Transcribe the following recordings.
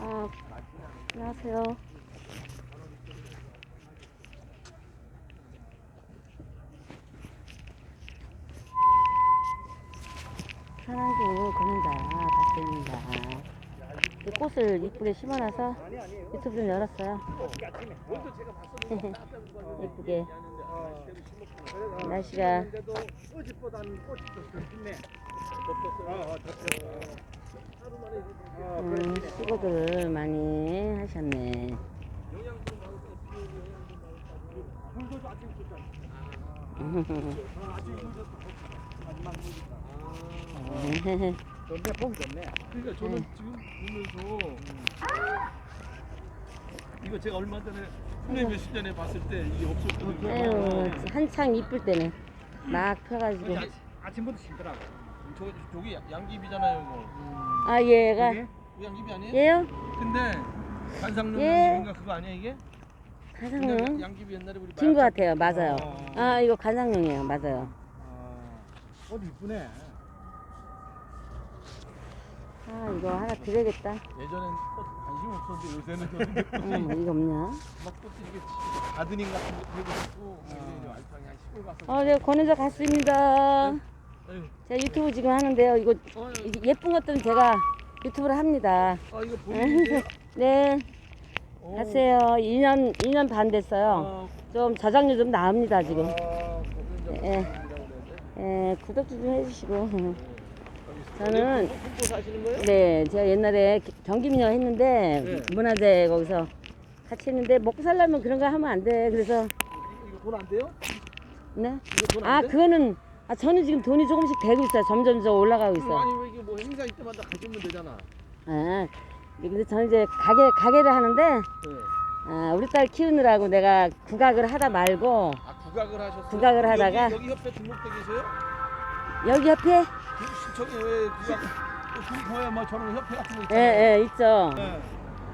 아, 안녕하세요. 사랑도 그는자 박대입니다. 이 꽃을 이쁘게 심어놔서 유튜브 좀 열었어요. 예쁘게 날씨가 음, 수고들을 많이 하셨네. 좋네, 좋네. 그러니까 저는 지금 보면서 이거 제가 얼마 전에 국내 몇십 년에 봤을 때 이게 없었거든요. 아유, 한창 이쁠 때는 막 펴가지고. 아, 아침부터 힘들하고. 저 저기 양귀비잖아요, 이거. 아, 얘가. 그게? 이거 양귀비 아니에요? 얘요? 근데 관상용 예. 양귀비인가 그거 아니야 이게? 가상용? 양귀비 옛날에 우리 긴것 마약- 같아요. 맞아요. 어. 아, 이거 관상용이에요. 맞아요. 아, 꽃 이쁘네. 아, 이거 하나 드려야겠다. 예전엔 꽃 관심 없었는데 요새는 음, 이거 없냐? 막 꽃들이 이게 가드닝 같은 거 들고 있고 이제 알탕이 한 시골 가서 어, 네, 권은자 갔습니다. 제가 유튜브 지금 하는데요. 이거 어, 예쁜 것들은 제가 유튜브를 합니다. 아 이거 보이는데? 네, 어. 하세요. 2년, 2년 반 됐어요. 아, 좀 저장료 좀 나옵니다, 지금. 아, 예. 예. 예, 구독 좀 해주시고. 저는 홍보 사시는 거예요? 네, 제가 옛날에 기- 경기민요 했는데 네. 문화재 거기서 같이 했는데 먹고 살려면 그런 거 하면 안 돼. 그래서 이거 돈 안 돼요? 네. 이거 돈안 아, 돼? 그거는 아 저는 지금 돈이 조금씩 되고 있어요. 점점 점 올라가고 음, 있어요. 아니 왜 이게 뭐 행사 이때마다 가지면 되잖아. 아, 근데 저는 이제 가게 가게를 하는데 네. 아, 우리 딸 키우느라고 내가 국악을 하다 말고 아 국악을 하셨어요? 국악을 여기- 하다가- 여기, 협회 등록돼 계세요? 여기 옆에 그 저기 왜 국악 그 군포에 뭐 저런 협회 같은 거 예, 있잖아요. 예, 있죠. 네.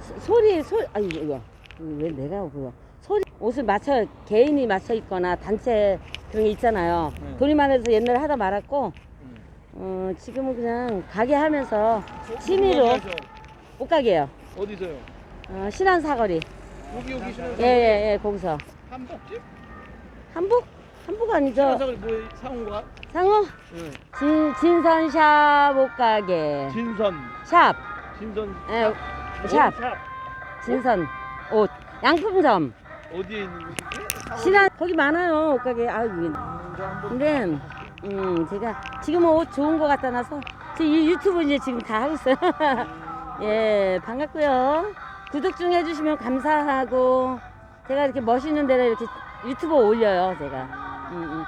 소- 소리 소리 아 이거 이거 왜 내가 보여 소리 옷을 맞춰 개인이 맞춰 입거나 단체 그런 게 있잖아요. 네. 돈이 많아서 옛날에 하다 말았고 음. 어 지금은 그냥 가게 하면서 소- 취미로. 옷가게요. 어디서요? 어, 신안 사거리. 여기 여기 신은 예예예 거기서. 한복집? 한복? 한복 아니죠? 신한사거리 뭐 상호가? 상호? 네. 진 진선 샵 옷가게. 진선. 샵. 진선 예, 샵? 진선. 옷. 양품점. 어디에 있는 곳이지? 신안 거기 많아요 옷가게 아 근데 음 제가 지금은 옷 좋은 거 갖다 놔서 제이 유튜브 이제 지금 다 하고 있어요. 예 반갑고요. 구독 좀 해주시면 감사하고 제가 이렇게 멋있는 데를 이렇게 유튜브 올려요 제가. 음, 음.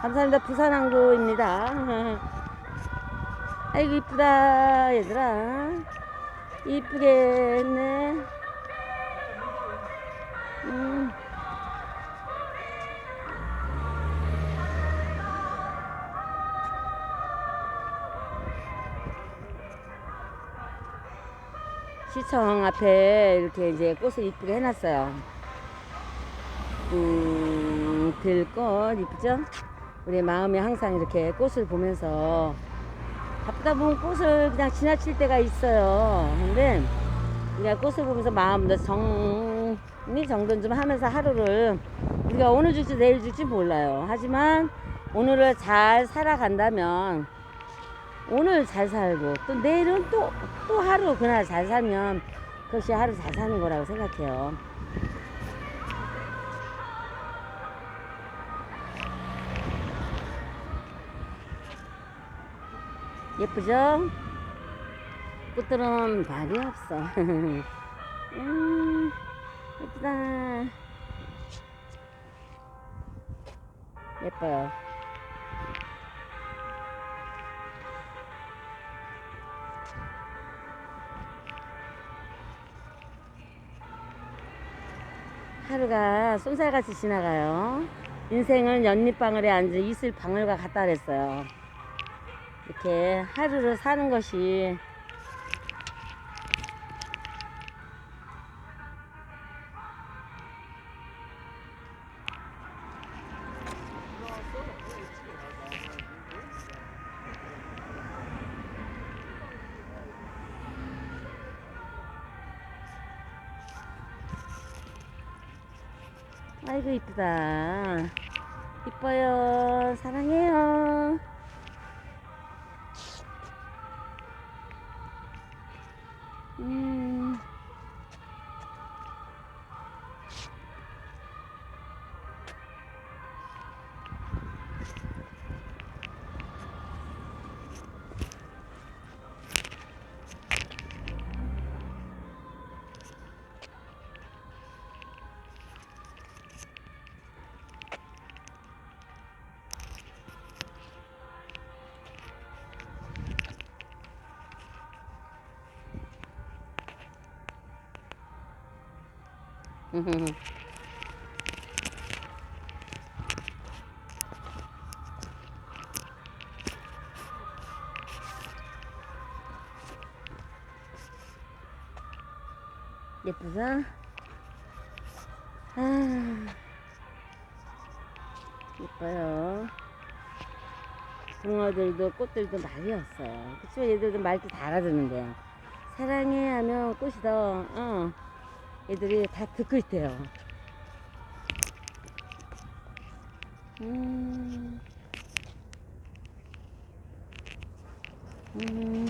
감사합니다 부산항구입니다. 아이고 이쁘다 얘들아 이쁘게 했네. 음. 시청 앞에 이렇게 이제 꽃을 이쁘게 해놨어요. 음, 들꽃 이쁘죠? 우리 마음에 항상 이렇게 꽃을 보면서 바쁘다 보면 꽃을 그냥 지나칠 때가 있어요. 근데 그냥 꽃을 보면서 마음도 정리 정돈 좀 하면서 하루를 우리가 오늘 줄지 내일 줄지 몰라요. 하지만 오늘을 잘 살아간다면 오늘 잘 살고 또 내일은 또, 또 하루 그날 잘 살면 그것이 하루 잘 사는 거라고 생각해요. 예쁘죠? 꽃들은 말이 없어. 음, 예쁘다. 예뻐요. 하루가 쏜살같이 지나가요. 인생은 연잎방울에 앉은 이슬 방울과 같다 그랬어요. 이렇게 하루를 사는 것이 아이고 이쁘다. 이뻐요. 사랑해요. 예쁘죠? 아, 예뻐요. 붕어들도 꽃들도 많이 왔어요. 그쵸? 얘들도 말도 다 알아듣는데요. 사랑해 하면 꽃이 더, 어, 얘들이 다 듣고 있대요. 음. 음.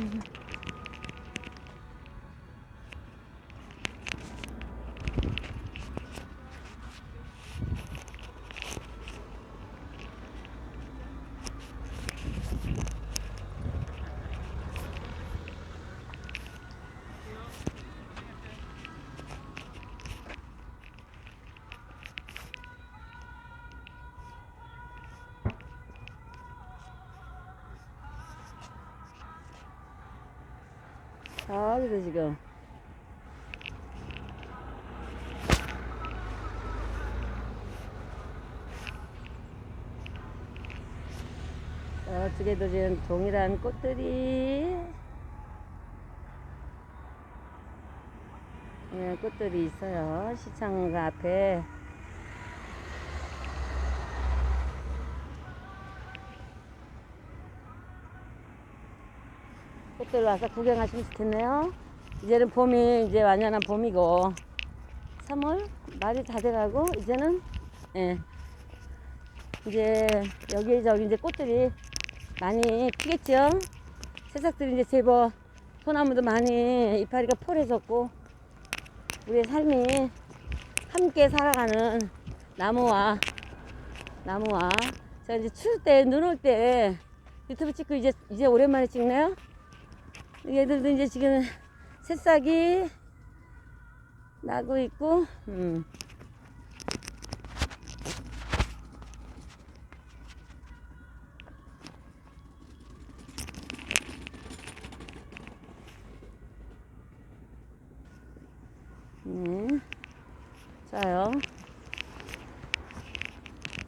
저기도 지금. 저쪽에도 지금 동일한 꽃들이. 예, 꽃들이 있어요. 시청 앞에 꽃들 와서 구경하시면 좋겠네요. 이제는 봄이 이제 완연한 봄이고 3월 말이 다 돼가고 이제는 예 이제 여기저기 이제 꽃들이 많이 피겠죠. 새싹들이 이제 제법 소나무도 많이 이파리가 포래졌고 우리의 삶이 함께 살아가는 나무와 나무와 자 이제 추울 때 눈 올 때 유튜브 찍고 이제 이제 오랜만에 찍네요. 얘들도 이제 지금 새싹이 나고 있고, 음. 네. 자요.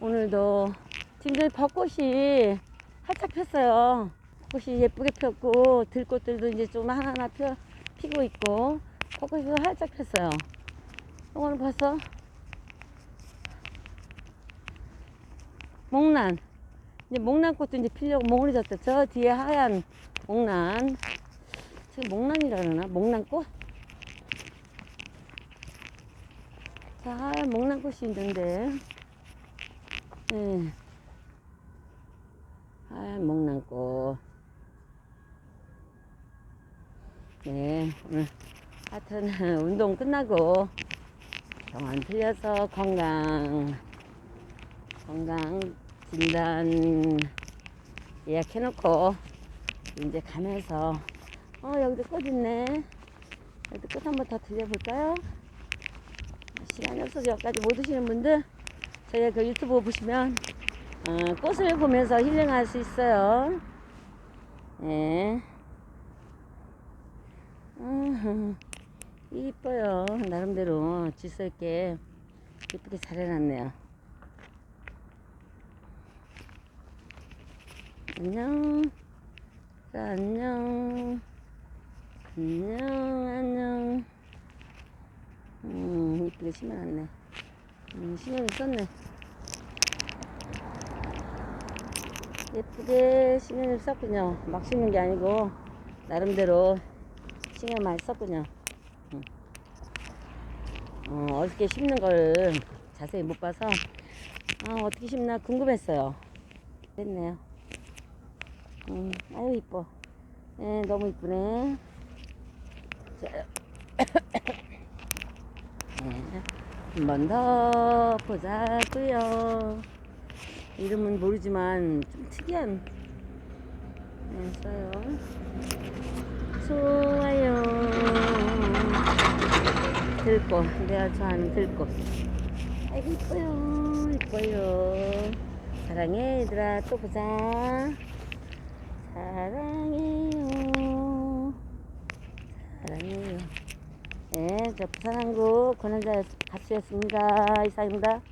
오늘도 지금 벚꽃이 활짝 폈어요. 벚꽃이 예쁘게 폈고 들꽃들도 이제 좀 하나하나 펴, 피고 있고 벚꽃이 활짝 폈어요. 이거는 벌써 목란 이제 목란꽃도 이제 피려고 몽울해졌다. 저 뒤에 하얀 목란 지금 목란이라 그러나 목란꽃? 자 하얀 목란꽃이 있는데 예. 하얀 목란꽃 네, 오늘 하여튼 운동 끝나고 병원 들려서 건강 건강 진단 예약해놓고 이제 가면서 어 여기도 꽃 있네 여기도 꽃 한번 더 들려볼까요? 시간이 없어서 여기까지 못 오시는 분들 저희 그 유튜브 보시면 어, 꽃을 보면서 힐링할 수 있어요. 예. 음, 이뻐요. 나름대로 질서 있게 이쁘게 잘 해놨네요. 안녕. 자, 안녕. 안녕, 안녕. 음, 이쁘게 심어놨네. 음, 신경이 썼네. 예쁘게 신경을 썼군요. 막 심는 게 아니고, 나름대로 신경 많이 썼군요. 응. 어, 어저께 심는 걸 자세히 못 봐서 아 어떻게 심나 궁금했어요. 됐네요. 음, 아유 이뻐. 예, 너무 이쁘네. 자, 네, 한번 더 보자고요. 이름은 모르지만 좀 특이한 네, 써요. 좋아요. 들꽃 내가 좋아하는 들꽃. 아이고 이뻐요 이뻐요. 사랑해 얘들아 또 보자. 사랑해요. 사랑해요. 네, 저 부산항구 권원자 가수였습니다. 이상입니다.